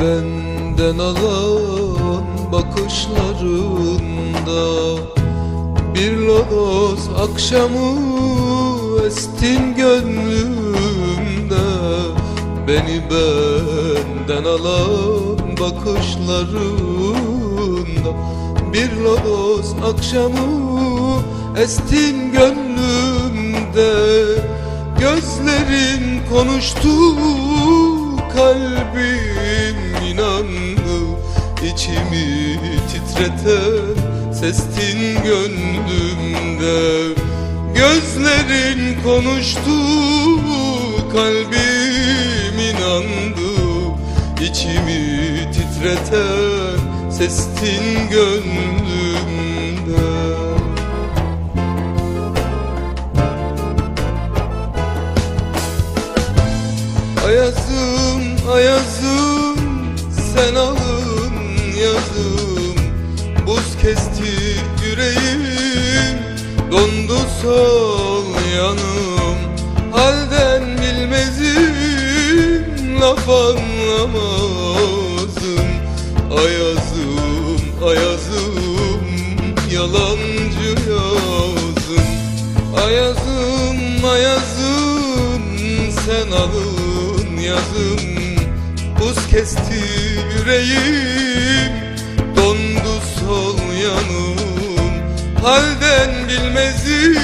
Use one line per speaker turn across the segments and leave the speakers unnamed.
Benden alan bakışlarında Bir lodos akşamı estin gönlümde. Beni benden alan bakışlarında Bir lodos akşamı estin gönlümde. Gözlerin konuştu kalbim inandı içimi titreten sestin gönlümde. Gözlerin konuştu kalbim inandı içimi titreten sestin gönlümde. Ayazım, kesti yüreğim, dondu sol yanım. Halden bilmezim, laf anlamazım. Ayazım, ayazım, yalancı yazım. Ayazım, ayazım, sen alın yazım. Buz kesti yüreğim yanım. Halden bilmezim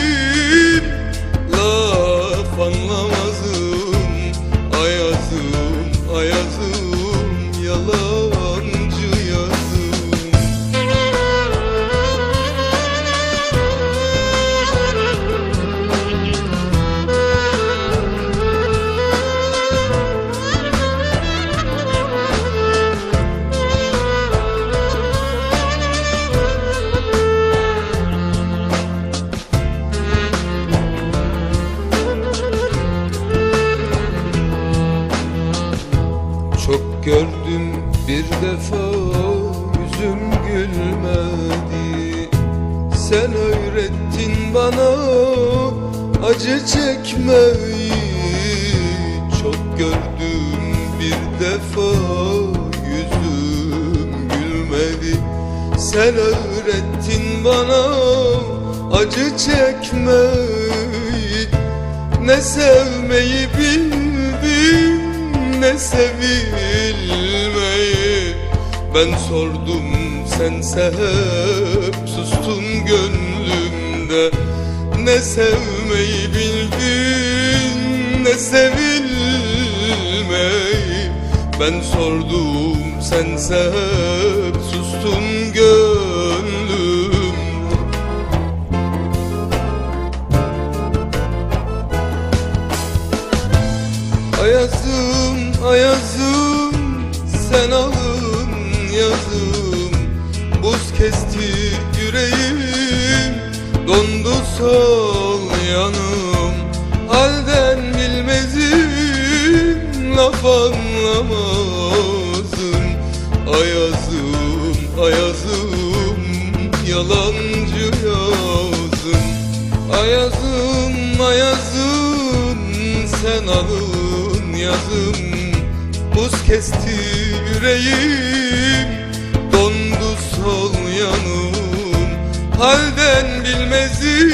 defa yüzüm gülmedi. Sen öğrettin bana acı çekmeyi. Çok gördüm bir defa yüzüm gülmedi. Sen öğrettin bana acı çekmeyi. Ne sevmeyi bildim ne sevilmeyi Ben sordum sense hep sustun gönlümde. Ne sevmeyi bildin ne sevilmeyi. Ben sordum sense hep sustun gönlümde. Ayazım, ayazım, sen alın kesti yüreğim, dondu sol yanım. Halden bilmezim, laf anlamazım. Ayazım, ayazım, yalancı yazım. Ayazım, ayazım, sen alın yazım. Buz kesti yüreğim yanım. Halden bilmezim